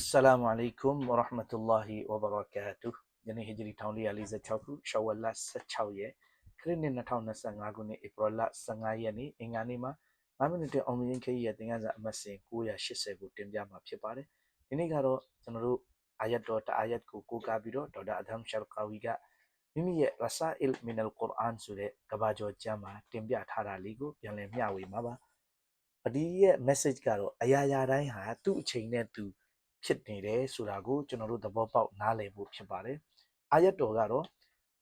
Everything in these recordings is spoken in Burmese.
السلام عليكم ورحمة الله وبركاته ယနေ့ဟဂျရီ1446ခုရှဝလ16ရက်ခရစ်နှစ်2025ခုနှစ်ဧပြီလ15ရက်နေ့အင်္ဂါနေ့မှာ9မိနစ်တအောင်မြင်ခရီးရဲ့သင်ခန်းစာအမှတ်စဉ်980ကိုတင်ပြမှာဖြစ်ပါတယ်။ဒီနေ့ကတော့ကျွန်တော်တို့အာယတ်တော်တအာယတ်ကိုကိုးကားပြီးတော့ဒေါက်တာအဒမ်ရှာကာဝီကမိမိရဲ့ Rasail min al-Quran ဆိုတဲ့ကဘာကျော်ကျမ်းမှာတင်ပြထားတာလေးကိုပြန်လည်မျှဝေမှာပါ။ဒီရဲ့ message ကတော့အရာရာတိုင်းဟာသူ့အချိန်နဲ့သူ ဖြစ်နေတယ်ဆိုတာကိုကျွန်တော်တို့သဘောပေါက်နားလည်ဖို့ဖြစ်ပါတယ်။အာယတ်တော်ကတော့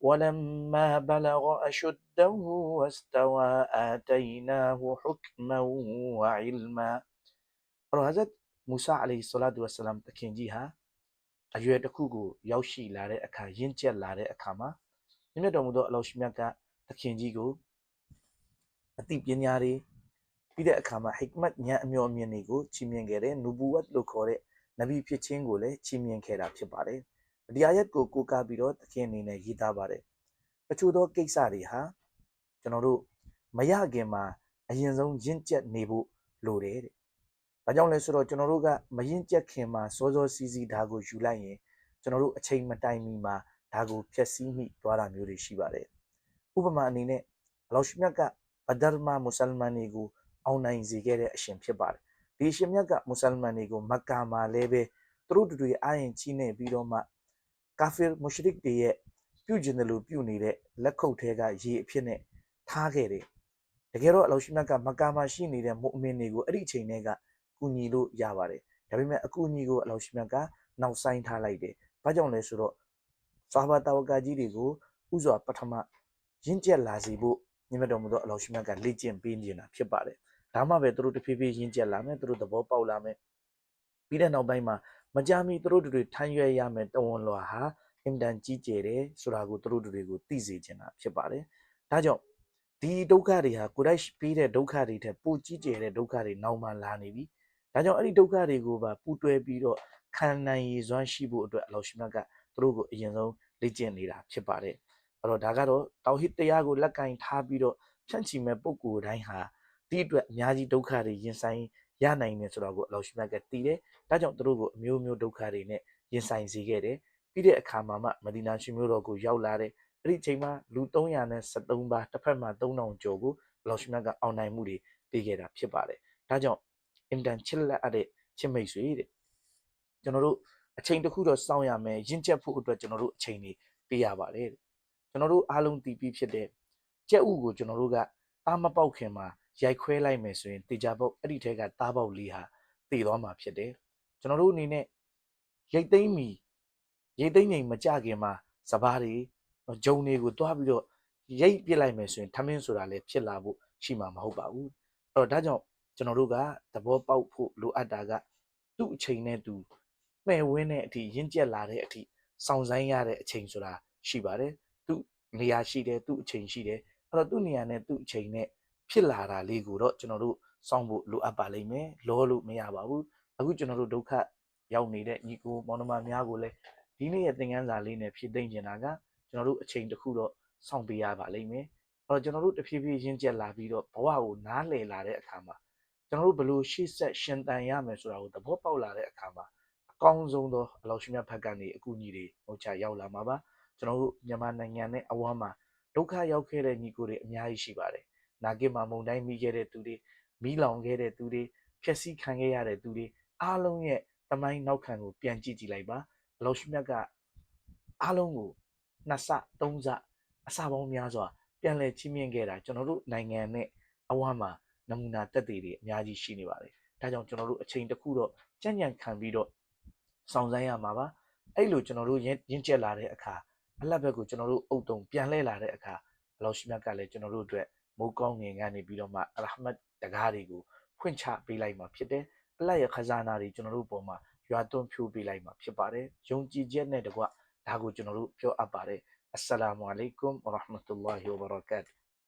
ولما بلغ أشده واستوى آتيناه حكما وعلما အဲ့တော့ Hazrat Musa alayhi salatu wasalam တခင်ကြီးဟာအရွယ်တစ်ခုကိုရောက်ရှိလာတဲ့အခါရင့်ကျက်လာတဲ့အခါမှာမြတ်တော်မူသောအလောရှိမြတ်ကတခင်ကြီးကိုအသိပညာတွေပြီးတဲ့အခါမှာ hikmat ဉာဏ်အမျှော်အမြင်တွေကိုချီးမြှင့်ခဲ့တယ်နူဘူဝတ်လို့ခေါ်တဲ့ နဗီဖြစ်ခြင်းကိုလည်းချီးမြှင့်ခဲ့တာဖြစ်ပါတယ်ဒီအာယတ်ကိုကိုးကားပြီးတော့သခင်အနေနဲ့ရေးသားပါတယ်တချို့သောကိစ္စတွေဟာကျွန်တော်တို့မရခင်မှာအရင်ဆုံးရင့်ကျက်နေဖို့လိုတယ်တဲ့။ဘာကြောင့်လဲဆိုတော့ကျွန်တော်တို့ကမရင့်ကျက်ခင်မှာစောစောစီးစီးဓာတ်ကိုယူလိုက်ရင်ကျွန်တော်တို့အချိန်မတိုင်မီမှာဓာတ်ကိုဖျက်ဆီးမိသွားတာမျိုးတွေရှိပါတယ်။ဥပမာအနေနဲ့အလောရှိမြတ်ကဘဒရ်မာမွတ်စလမန်တွေကိုအောင်နိုင်စေခဲ့တဲ့အရှင်ဖြစ်ပါတယ်။ ဒီအရှင်မြတ်ကမွတ်စလမန်တွေကိုမက္ကာမှာလည်းပဲသူတို့တို့အာရင်ချီးနေပြီးတော့မှကာဖီမုရှရစ်တွေရဲ့ပြုကျင်တယ်လို့ပြုနေတဲ့လက်ခုပ်ထဲကရေအဖြစ်နဲ့ထားခဲ့တယ်တကယ်တော့အလောရှိမြတ်ကမကာမှာရှိနေတဲ့မုအမင်တွေကိုအဲ့ဒီအချိန်တွေကကူညီလို့ရပါတယ်ဒါပေမဲ့အကူအညီကိုအလောရှိမြတ်ကနောက်ဆိုင်ထားလိုက်တယ်ဘာကြောင့်လဲဆိုတော့ဆာဘာတာဝကာကြီးတွေကိုဥစွာပထမရင့်ကျက်လာစေဖို့ညမတော်မူသောအလောရှိမြတ်ကလေ့ကျင့်ပေးနေတာဖြစ်ပါတယ် ဒါမှပဲသူတို့တဖြည်းဖြည်းရင့်ကျက်လာမယ်သူတို့သဘောပေါက်လာမယ်ပြီးတဲ့နောက်ပိုင်းမှာမကြမီသူတို့တွေထမ်းရွက်ရမယ်တဝန်လွာဟာအင်တန်ကြီးကျယ်တယ်ဆိုတာကိုသူတို့တွေကိုသိစေချင်တာဖြစ်ပါတယ်။ဒါကြောင့်ဒီဒုက္ခတွေဟာကိုရိုက်ပေးတဲ့ဒုက္ခတွေထက်ပိုကြီးကျယ်တဲ့ဒုက္ခတွေနောက်မှလာနေပြီ။ဒါကြောင့်အဲ့ဒီဒုက္ခတွေကိုပါပူတွဲပြီးတော့ခံနိုင်ရည်စွမ်းရှိဖို့အတွက်အလောရှိမတ်ကသူတို့ကိုအရင်ဆုံးလေ့ကျင့်နေတာဖြစ်ပါတယ်။အဲ့တော့ဒါကတော့တောဟစ်တရားကိုလက်ကင်ထားပြီးတော့ဖြန့်ချီမဲ့ပုံကိုယ်တိုင်းဟာ ဒီအတွက်အများကြီးဒုက္ခတွေရင်ဆိုင်ရနိုင်တယ်ဆိုတော့ကိုအလောရှိမတ်ကတည်တယ်။ဒါကြောင့်သူတို့ကိုအမျိုးမျိုးဒုက္ခတွေနဲ့ရင်ဆိုင်စေခဲ့တယ်။ပြီးတဲ့အခါမှာမှမဒီနာရှင်မျိုးတော်ကိုရောက်လာတဲ့အဲ့ဒီအချိန်မှာလူ373ပါးတစ်ဖက်မှာ3000ကျော်ကိုလောရှမတ်ကအောင်နိုင်မှုတွေပေးခဲ့တာဖြစ်ပါတယ်။ဒါကြောင့်အင်တန်ချစ်လက်အပ်တဲ့ချစ်မိတ်ဆွေတဲ့ကျွန်တော်တို့အချိန်တစ်ခုတော့စောင့်ရမယ်ရင့်ကျက်ဖို့အတွက်ကျွန်တော်တို့အချိန်တွေပေးရပါတယ်တဲ့ကျွန်တော်တို့အားလုံးတည်ပြီးဖြစ်တဲ့ကြက်ဥကိုကျွန်တော်တို့ကတားမပေါက်ခင်မှာ ရိုက်ခွဲလိုက်မယ်ဆိုရင်တေချာပေါက်အဲ့ဒီထဲကတားပေါက်လေးဟာတည်သွားမှာဖြစ်တယ်ကျွန်တော်တို့အနေနဲ့ရိတ်သိမ်းမီရိတ်သိမ်းငိမ်မကြခင်မှာစပားတွေဂျုံတွေကိုတွားပြီးတော့ရိတ်ပြစ်လိုက်မယ်ဆိုရင်ထမင်းဆိုတာလည်းဖြစ်လာဖို့ရှိမှာမဟုတ်ပါဘူးအဲ့တော့ဒါကြောင့်ကျွန်တော်တို့ကသဘောပေါက်ဖို့လိုအပ်တာကသူ့အချိန်နဲ့သူမှဲ့ဝင်းတဲ့အထိရင့်ကျက်လာတဲ့အထိစောင့်ဆိုင်ရတဲ့အချိန်ဆိုတာရှိပါတယ်သူ့နေရာရှိတယ်သူ့အချိန်ရှိတယ်အဲ့တော့သူ့နေရာနဲ့သူ့အချိန်နဲ့ ဖြစ်လာတာလေးကိုတော့ကျွန်တော်တို့စောင့်ဖို့လိုအပ်ပါလိမ့်မယ်လောလို့မရပါဘူးအခုကျွန်တော်တို့ဒုက္ခရောက်နေတဲ့ညီကိုမောင်နှမများကိုလည်းဒီနေ့ရဲ့သင်ခန်းစာလေးနဲ့ဖြည့်သိမ့်နေတာကကျွန်တော်တို့အချိန်တစ်ခုတော့စောင့်ပေးရပါလိမ့်မယ်အဲ့တော့ကျွန်တော်တို့တဖြည်းဖြည်းရင့်ကျက်လာပြီးတော့ဘဝကိုနားလည်လာတဲ့အခါမှာကျွန်တော်တို့ဘယ်လိုရှေ့ဆက်ရှင်တန်ရမယ်ဆိုတာကိုသဘောပေါက်လာတဲ့အခါမှာအကောင်းဆုံးသောအလောရှိမြတ်ဘက်ကနေအကူအညီတွေဟိုချရောက်လာမှာပါကျွန်တော်တို့မြန်မာနိုင်ငံနဲ့အဝမ်းမှာဒုက္ခရောက်ခဲ့တဲ့ညီကိုတွေအများကြီးရှိပါတယ် နာဂစ်မှာမုန်တိုင်းမိခဲ့တဲ့သူတွေမိလောင်ခဲ့တဲ့သူတွေဖျက်ဆီးခံခဲ့ရတဲ့သူတွေအားလုံးရဲ့တမိုင်းနောက်ခံကိုပြန်ကြည့်ကြည့်လိုက်ပါအလောရှိမြတ်ကအားလုံးကိုနှစ်ဆသုံးဆအစပေါင်းများစွာပြန်လည်ချင်းမြင့်ခဲ့တာကျွန်တော်တို့နိုင်ငံနဲ့အဝမ်းမှာနမူနာတက်သေးတွေအများကြီးရှိနေပါတယ်ဒါကြောင့်ကျွန်တော်တို့အချိန်တစ်ခုတော့ကြံ့ကြံ့ခံပြီးတော့ဆောင်ဆိုင်ရမှာပါအဲ့လိုကျွန်တော်တို့ရင့်ကျက်လာတဲ့အခါအလက်ဘက်ကိုကျွန်တော်တို့အုပ်တုံပြန်လှည့်လာတဲ့အခါအလောရှိမြတ်ကလည်းကျွန်တော်တို့အတွက် မိုးကောင်းငင်ကနေပြီးတော့မှအလဟမတ်တကားတွေကိုဖွင့်ချပေးလိုက်မှာဖြစ်တယ်အလတ်ရဲ့ခဇာနာတွေကျွန်တော်တို့ပုံမှာရွာသွန်းဖြိုးပေးလိုက်မှာဖြစ်ပါတယ်ယုံကြည်ချက်နဲ့တကွဒါကိုကျွန်တော်တို့ပြောအပ်ပါတယ်အစ္စလာမုအလိုင်ကွမ်ဝရဟမတု ல்லா ဟီဝဘရကာတ်